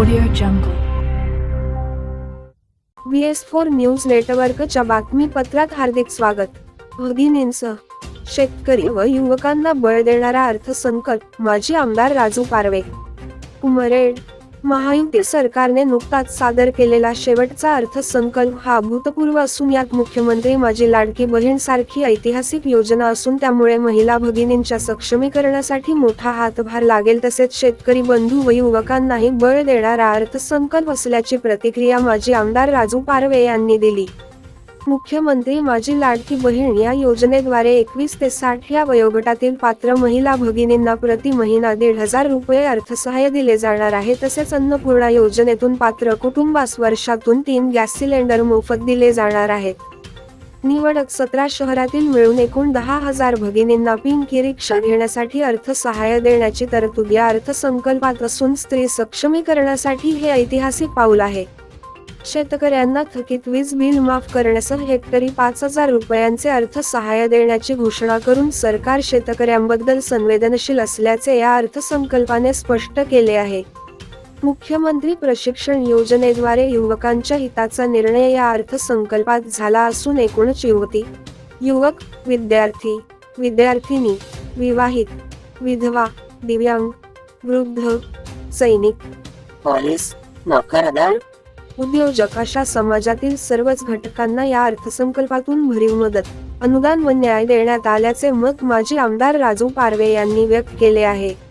Audio jungle V S four news नेटवर्कच्या बातमीपत्रात हार्दिक स्वागत. भगिनींसह शेतकरी व युवकांना बळ देणारा अर्थसंकल्प माजी आमदार राजू पारवे. कुमरेड महायुती सरकारने नुकताच सादर केलेला शेवटचा अर्थसंकल्प हा अभूतपूर्व असून यात मुख्यमंत्री माझी लाडकी बहीण सारखी ऐतिहासिक योजना असून त्यामुळे महिला भगिनींच्या सक्षमीकरणासाठी मोठा हातभार लागेल तसेच शेतकरी बंधू व युवकांनाही बळ देणारा अर्थसंकल्प असल्याची प्रतिक्रिया माजी आमदार राजू पारवे यांनी दिली. मुख्यमंत्री माझी लाडकी बहीण या योजनेद्वारे एकवीस ते साठ या वयोगटातील पात्र महिला भगिनींना प्रति महिना दीड हजार रुपये अर्थसहाय्य दिले जाणार आहे. तसेच अन्नपूर्णा योजनेतून पात्र कुटुंबास वर्षातून तीन गॅस सिलेंडर मोफत दिले जाणार आहेत. निवडक सतरा शहरातील मिळून एकूण दहा हजार भगिनींना पिंकी रिक्षा घेण्यासाठी अर्थसहाय्य देण्याची तरतूद या अर्थसंकल्पात असून स्त्री सक्षमीकरणासाठी हे ऐतिहासिक पाऊल आहे. शेतकऱ्यांना थकीत वीज बिल माफ करण्यासह हेक्टरी पाच हजार रुपयांचे अर्थसहाय्य देण्याची घोषणा करून सरकार शेतकऱ्यांबद्दल संवेदनशील असल्याचे या अर्थसंकल्पाने स्पष्ट केले आहे. मुख्यमंत्री प्रशिक्षण योजनेद्वारे युवकांच्या हिताचा निर्णय या अर्थसंकल्पात झाला असून एकूणच युवती युवक विद्यार्थी विद्यार्थिनी विवाहित विधवा दिव्यांग वृद्ध सैनिक पोलीस नोकरदार उद्योजक अशा समाजातील सर्वच घटकांना या अर्थसंकल्पातून भरीव मदत. अनुदान व न्याय देण्यात आल्याचे मत माजी आमदार राजू पारवे यांनी व्यक्त केले आहे.